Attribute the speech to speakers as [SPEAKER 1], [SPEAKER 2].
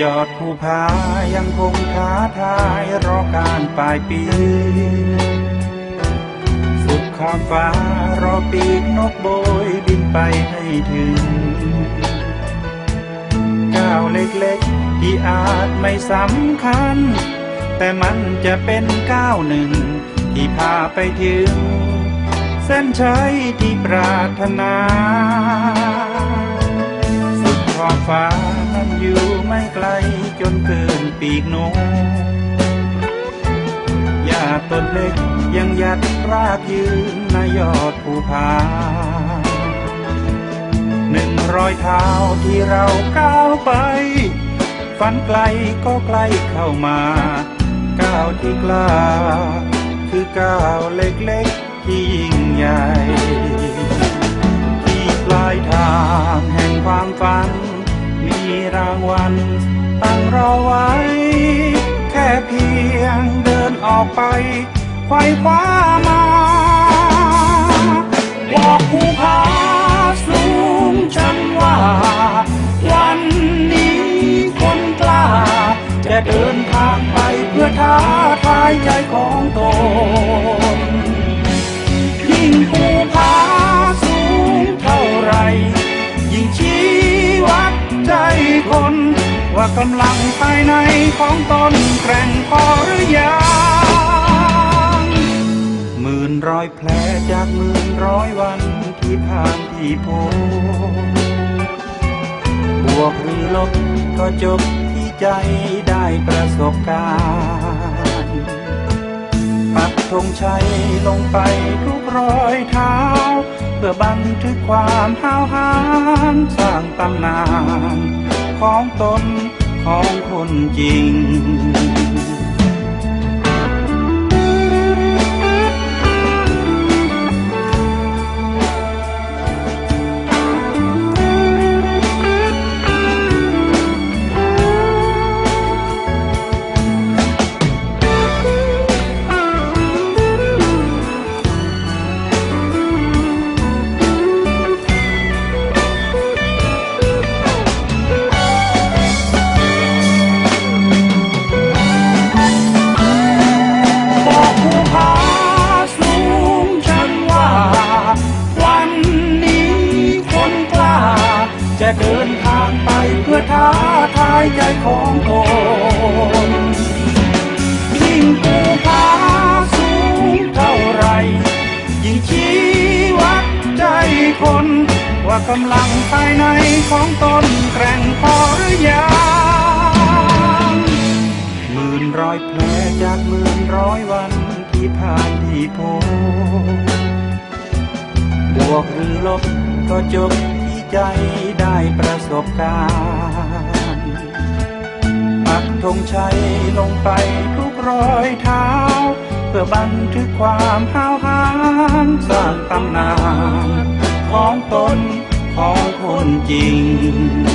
[SPEAKER 1] ยอดภูผายังคงท้าทายรอการปลายปี สุดขอบฟ้ารอปีกนกโบยบินไปให้ถึงก้าวเล็กๆ ที่อาจไม่สำคัญ แต่มันจะเป็นก้าวหนึ่ง ที่พาไปถึง เส้นชัยที่ปรารถนา ไม่ไกลจนเกินปีกนกหญ้าต้นเล็กยังหยัดรากยืนในยอดภูผาหนึ่งรอยเท้าที่เราก้าวไป ฝันไกลก็ใกล้เข้ามา ก้าวที่กล้า คือก้าวเล็กๆที่ยิ่งใหญ่ ที่ปลายทางแห่งความฝัน รางวัลตั้งรอไว้ แค่เพียงเดินออกไปไขว้คว้ามาบอกภูผาสูงฉันว่า วันนี้คนกล้า จะเดินทางไปเพื่อท้าทายใจของตนยิ่งภูผ คน ว่ากำลังภายในของตนแกร่งพอหรือยังหมื่นร้อยแผลจากหมื่นร้อยวันที่ผ่านที่พบบวกหรือลบก็จบที่ใจได้ประสบการณ์ปักธงชัยลงไปทุกรอยเท้าเพื่อบันทึกความห้าวหาญสร้างตำนาน ของตนของคนจริง จะเดินทางไปเพื่อท้าทายใจของตนยิ่งภูผาสูงเท่าไร ยิ่งชี้วัดใจคน ว่ากำลังภายในของตนแกร่งพอหรือยังหมื่นร้อยแผลจากหมื่นร้อยวันที่ผ่านที่พบบวกหรือลบก็จบ ใจได้ประสบการณ์ปักธงชัยลงไปทุกรอยเท้า เพื่อบันทึกความห้าวหาญสร้างตำนาน ของตนของคนจริง